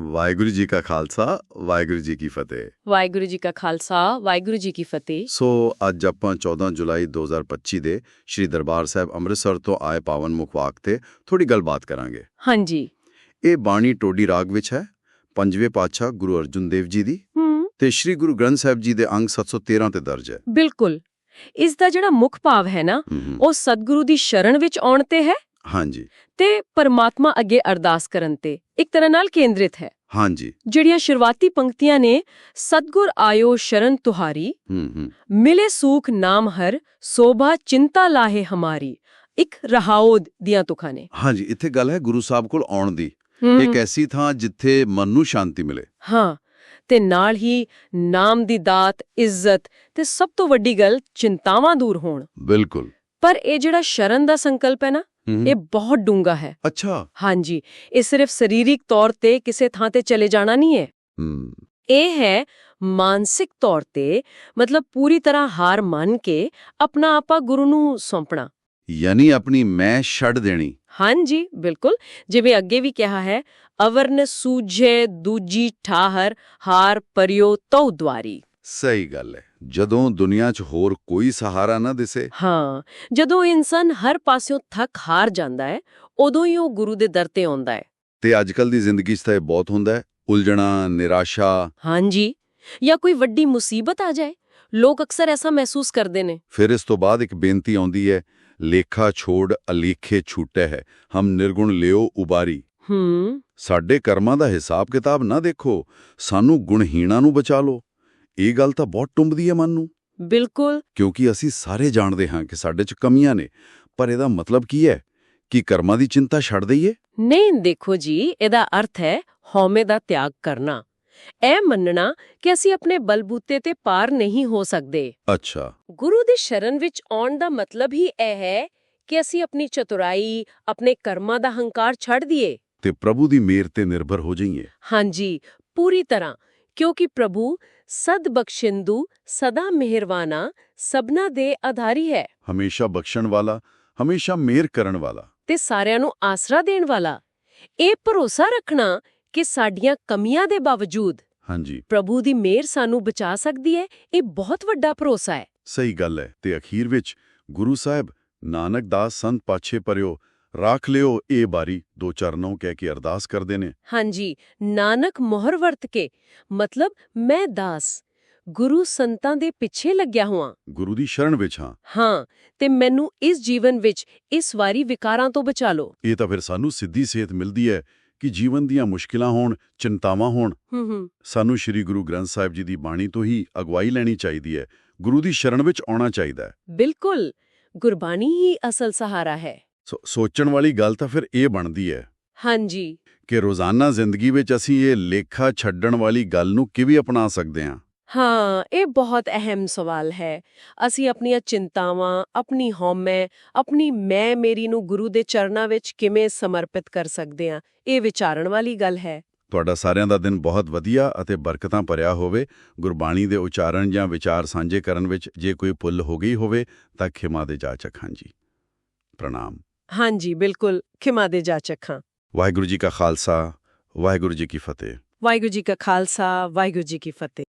ਵਾਹਿਗੁਰੂ ਜੀ ਕਾ ਖਾਲਸਾ ਵਾਹਿਗੁਰੂ ਜੀ ਕੀ ਫਤਿਹ। ਵਾਹਿਗੁਰੂ ਜੀ ਕਾ ਖਾਲਸਾ ਵਾਹਿਗੁਰੂ ਜੀ ਕੀ ਫਤਿਹ। ਸੋ ਅੱਜ ਆਪਾਂ 14 ਜੁਲਾਈ 2025 ਦੇ ਸ੍ਰੀ ਦਰਬਾਰ ਸਾਹਿਬ ਅੰਮ੍ਰਿਤਸਰ ਤੋਂ ਆਏ ਪਾਵਨ ਮੁਖਵਾਕ ਤੇ ਥੋੜੀ ਗੱਲਬਾਤ ਕਰਾਂਗੇ। ਹਾਂਜੀ। ਇਹ ਬਾਣੀ ਟੋਡੀ ਰਾਗ ਵਿੱਚ ਹੈ ਪੰਜਵੇਂ ਪਾਤਸ਼ਾਹ ਗੁਰੂ ਅਰਜਨ ਦੇਵ ਜੀ ਦੀ ਤੇ ਸ੍ਰੀ ਗੁਰੂ ਗ੍ਰੰਥ ਸਾਹਿਬ ਜੀ ਦੇ ਅੰਗ 713 ਤੇ ਦਰਜ ਹੈ। ਬਿਲਕੁਲ। ਇਸ ਦਾ ਜਿਹੜਾ ਮੁੱਖ ਭਾਵ ਹੈ ਨਾ। ਉਹ ਸਤਿਗੁਰੂ ਦੀ ਸ਼ਰਨ ਵਿੱਚ ਆਉਣ ਤੇ ਹੈ ਹਾਂਜੀ। ਤੇ ਪਰਮਾਤਮਾ ਅੱਗੇ ਅਰਦਾਸ ਕਰਨ ਤੇ ਇੱਕ ਤਰ੍ਹਾਂ ਨਾਲ ਕੇਂਦਰਿਤ ਹੈ। ਹਾਂਜੀ। ਜਿਹੜੀਆਂ ਸ਼ੁਰੂਆਤੀ ਪੰਕਤੀਆਂ ਨੇ ਸਤਗੁਰ ਆਇਓ ਸ਼ਰਨ ਤੁਹਾਰੀ ਹੂੰ ਹੂੰ। ਮਿਲੇ ਸੂਖ ਨਾਮ ਹਰ ਸੋਭਾ ਚਿੰਤਾ ਲਾਹੇ ਹਮਾਰੀ ਇੱਕ ਰਹਾਉਦ ਦੀਆਂ ਤੁਖਾਂ ਨੇ। ਹਾਂਜੀ ਇੱਥੇ ਗੱਲ ਹੈ ਗੁਰੂ ਸਾਹਿਬ ਕੋਲ ਆਉਣ ਦੀ। ਇੱਕ ਐਸੀ ਥਾਂ ਜਿੱਥੇ ਮਨ ਨੂੰ ਸ਼ਾਂਤੀ ਮਿਲੇ। ਹਾਂ ਤੇ ਨਾਲ ਹੀ ਨਾਮ ਦੀ ਦਾਤ ਇੱਜ਼ਤ ਤੇ ਸਭ ਤੋਂ ਵੱਡੀ ਗੱਲ ਚਿੰਤਾਵਾਂ ਦੂਰ ਹੋਣ। ਬਿਲਕੁਲ। ਪਰ ਇਹ ਜਿਹੜਾ ਸ਼ਰਨ ਦਾ ਸੰਕਲਪ ਹੈ ਨਾ ਇਹ ਬਹੁਤ ਡੂੰਗਾ ਹੈ ਅੱਛਾ ਹਾਂਜੀ ਇਹ ਸਿਰਫ ਸਰੀਰਿਕ ਤੌਰ ਤੇ ਕਿਸੇ ਥਾਂ ਤੇ ਚਲੇ ਜਾਣਾ ਨਹੀਂ ਹੈ ਹੂੰ ਇਹ ਹੈ ਮਾਨਸਿਕ ਤੌਰ ਤੇ ਮਤਲਬ ਪੂਰੀ ਤਰ੍ਹਾਂ ਹਾਰ ਮੰਨ ਕੇ ਆਪਣਾ ਆਪਾ ਗੁਰੂ ਨੂੰ ਸੌਂਪਣਾ ਯਾਨੀ ਆਪਣੀ ਮੈਂ ਛੱਡ ਦੇਣੀ ਹਾਂਜੀ ਬਿਲਕੁਲ ਜਿਵੇਂ ਅੱਗੇ ਵੀ ਕਿਹਾ ਹੈ ਅਵਰਨ ਸੂਝੇ ਦੂਜੀ ਠਾਹਰ ਹਾਰ ਪਰਿਓ ਤਉ ਦਵਾਰੀ ਸਹੀ ਗੱਲ ਹੈ ਜਦੋਂ ਦੁਨੀਆ 'ਚ ਹੋਰ ਕੋਈ ਸਹਾਰਾ ਨਾ ਦਿਸੇ। ਹਾਂ ਜਦੋਂ ਇਨਸਾਨ ਹਰ ਪਾਸਿਓਂ ਥੱਕ ਹਾਰ ਜਾਂਦਾ ਹੈ ਉਦੋਂ ਹੀ ਉਹ ਗੁਰੂ ਦੇ ਦਰ ਤੇ ਆਉਂਦਾ ਹੈ। ਤੇ ਅੱਜਕੱਲ ਦੀ ਜ਼ਿੰਦਗੀ 'ਚ ਤਾਂ ਇਹ ਬਹੁਤ ਹੁੰਦਾ ਹੈ ਉਲਝਣਾ ਨਿਰਾਸ਼ਾ। ਹਾਂਜੀ ਜਾਂ ਕੋਈ ਵੱਡੀ ਮੁਸੀਬਤ ਆ ਜਾਏ ਲੋਕ ਅਕਸਰ ਐਸਾ ਮਹਿਸੂਸ ਕਰਦੇ ਨੇ। ਫਿਰ ਇਸ ਤੋਂ ਬਾਅਦ ਇੱਕ ਬੇਨਤੀ ਆਉਂਦੀ ਹੈ ਲੇਖਾ ਛੋੜ ਅਲੀਖੇ ਛੂਟੇ ਹੈ ਹਮ ਨਿਰਗੁਣ ਲਿਓ ਉਬਾਰੀ। ਹੂੰ। ਸਾਡੇ ਕਰਮਾਂ ਦਾ ਹਿਸਾਬ ਕਿਤਾਬ ਨਾ ਦੇਖੋ ਸਾਨੂੰ ਗੁਣਹੀਣਾ ਨੂੰ ਬਚਾ ਲਓ। ਇਹ ਗੱਲ ਤਾਂ ਬਹੁਤ ਟੁੰਬਦੀ ਹੈ ਮਨ ਨੂੰ। ਬਿਲਕੁਲ। ਕਿਉਂਕਿ ਅਸੀਂ ਸਾਰੇ ਜਾਣਦੇ ਹਾਂ ਕਿ ਸਾਡੇ 'ਚ ਕਮੀਆਂ ਨੇ। ਪਰ ਇਹਦਾ ਮਤਲਬ ਕੀ ਹੈ? ਕਿ ਕਰਮਾਂ ਦੀ ਚਿੰਤਾ ਛੱਡ ਦਈਏ? ਨਹੀਂ ਦੇਖੋ ਜੀ ਇਹਦਾ ਅਰਥ ਹੈ ਹਉਮੈ ਦਾ ਤਿਆਗ ਕਰਨਾ। ਇਹ ਮੰਨਣਾ ਕਿ ਅਸੀਂ ਆਪਣੇ ਬਲਬੂਤੇ ਤੇ ਪਾਰ ਨਹੀਂ ਹੋ ਸਕਦੇ। ਅੱਛਾ। ਗੁਰੂ ਦੀ ਸ਼ਰਨ ਵਿੱਚ ਆਉਣ ਦਾ ਮਤਲਬ ਹੀ ਇਹ ਹੈ ਕਿ ਅਸੀਂ ਆਪਣੀ ਚਤੁਰਾਈ ਆਪਣੇ ਕਰਮਾਂ ਦਾ ਹੰਕਾਰ ਛੱਡ ਦਈਏ। ਤੇ ਪ੍ਰਭੂ ਦੀ ਮਿਹਰ ਤੇ ਨਿਰਭਰ ਹੋ ਜਾਈਏ। ਹਾਂਜੀ ਪੂਰੀ ਤਰ੍ਹਾਂ। ਕਿਉਂਕਿ ਪ੍ਰਭੂ ਸਦ ਬਖਸ਼ਿੰਦੂ ਸਦਾ ਮਿਹਰਵਾਨਾ ਸਭਨਾ ਦੇ ਆਧਾਰੀ ਹੈ। ਹਮੇਸ਼ਾ ਬਖਸ਼ਣ ਵਾਲਾ ਹਮੇਸ਼ਾ ਮਿਹਰ ਕਰਨ ਵਾਲਾ। ਤੇ ਸਾਰਿਆਂ ਨੂੰ ਆਸਰਾ ਦੇਣ ਵਾਲਾ। ਇਹ ਭਰੋਸਾ ਰੱਖਣਾ ਕਿ ਸਾਡੀਆਂ ਕਮੀਆਂ ਦੇ ਬਾਵਜੂਦ ਹਾਂਜੀ। ਪ੍ਰਭੂ ਦੀ ਮਿਹਰ ਸਾਨੂੰ ਬਚਾ ਸਕਦੀ ਹੈ ਇਹ ਬਹੁਤ ਵੱਡਾ ਭਰੋਸਾ ਹੈ। ਸਹੀ ਗੱਲ ਹੈ ਤੇ ਅਖੀਰ ਵਿੱਚ ਗੁਰੂ ਸਾਹਿਬ ਨਾਨਕ ਦਾਸ ਸੰਤ ਪਾਛੇ ਪਰਿਓ ਰਾਖ ਲਿਓ ਇਹ ਬਾਰੀ ਦੋ ਚਰਨੋਂ ਕਹਿ ਕੇ ਅਰਦਾਸ ਕਰਦੇ ਨੇ। ਹਾਂਜੀ ਨਾਨਕ ਮੋਹਰ ਵਰਤ ਕੇ ਮਤਲਬ ਮੈਂ ਦਾਸ ਗੁਰੂ ਸੰਤਾਂ ਦੇ ਪਿੱਛੇ ਲੱਗਿਆ ਹੁਆ ਗੁਰੂ ਦੀ ਸ਼ਰਨ ਵਿੱਚ ਹਾਂ। ਹਾਂ ਤੇ ਮੈਨੂੰ ਇਸ ਜੀਵਨ ਵਿੱਚ ਇਸ ਵਾਰੀ ਵਿਕਾਰਾਂ ਤੋਂ ਬਚਾ ਲਓ। ਇਹ ਤਾਂ ਫਿਰ ਸਾਨੂੰ ਸਿੱਧੀ ਸੇਧ ਮਿਲਦੀ ਹੈ ਕਿ ਜੀਵਨ ਦੀਆਂ ਮੁਸ਼ਕਿਲਾਂ ਹੋਣ ਚਿੰਤਾਵਾਂ ਹੋਣ। ਹੂੰ ਹੂੰ। ਸਾਨੂੰ ਸ੍ਰੀ ਗੁਰੂ ਗ੍ਰੰਥ ਸਾਹਿਬ ਜੀ ਦੀ ਬਾਣੀ ਤੋਂ ਹੀ ਅਗਵਾਈ ਲੈਣੀ ਚਾਹੀਦੀ ਹੈ। ਗੁਰੂ ਦੀ ਸ਼ਰਨ ਵਿੱਚ ਆਉਣਾ ਚਾਹੀਦਾ ਹੈ। ਬਿਲਕੁਲ ਗੁਰਬਾਣੀ ਹੀ ਅਸਲ ਸਹਾਰਾ ਹੈ। ਸੋਚਣ ਵਾਲੀ ਗੱਲ ਤਾਂ ਫਿਰ ਇਹ ਬਣਦੀ ਹੈ ਹਾਂਜੀ। ਕਿ ਰੋਜ਼ਾਨਾ ਜ਼ਿੰਦਗੀ ਵਿੱਚ ਅਸੀਂ ਇਹ ਲੇਖਾ ਛੱਡਣ ਵਾਲੀ ਗੱਲ ਨੂੰ ਕਿਵੇਂ ਅਪਣਾ ਸਕਦੇ ਹਾਂ? ਹਾਂ ਇਹ ਬਹੁਤ ਅਹਿਮ ਸਵਾਲ ਹੈ। ਅਸੀਂ ਆਪਣੀਆਂ ਚਿੰਤਾਵਾਂ ਆਪਣੀ ਹਉਮੈ ਆਪਣੀ ਮੈਂ ਮੇਰੀ ਨੂੰ ਗੁਰੂ ਦੇ ਚਰਨਾਂ ਵਿੱਚ ਕਿਵੇਂ ਸਮਰਪਿਤ ਕਰ ਸਕਦੇ ਹਾਂ ਇਹ ਵਿਚਾਰਨ ਵਾਲੀ ਗੱਲ ਹੈ। ਤੁਹਾਡਾ ਸਾਰਿਆਂ ਦਾ ਦਿਨ ਬਹੁਤ ਵਧੀਆ ਅਤੇ ਬਰਕਤਾਂ ਭਰਿਆ ਹੋਵੇ। ਗੁਰਬਾਣੀ ਦੇ ਉਚਾਰਨ ਜਾਂ ਵਿਚਾਰ ਸਾਂਝੇ ਕਰਨ ਵਿੱਚ ਜੇ ਕੋਈ ਭੁੱਲ ਹੋ ਗਈ ਹੋਵੇ ਤਾਂ ਖਿਮਾ ਦੇ ਜਾਚਕ ਹਾਂ ਜੀ। ਪ੍ਰਣਾਮ। ਹਾਂਜੀ ਬਿਲਕੁਲ ਖਿਮਾ ਦੇ ਜਾਚਕ ਹਾਂ। ਵਾਹਿਗੁਰੂ ਜੀ ਕਾ ਖਾਲਸਾ ਵਾਹਿਗੁਰੂ ਜੀ ਕੀ ਫਤਿਹ। ਵਾਹਿਗੁਰੂ ਜੀ ਕਾ ਖਾਲਸਾ ਵਾਹਿਗੁਰੂ ਜੀ ਕੀ ਫਤਿਹ।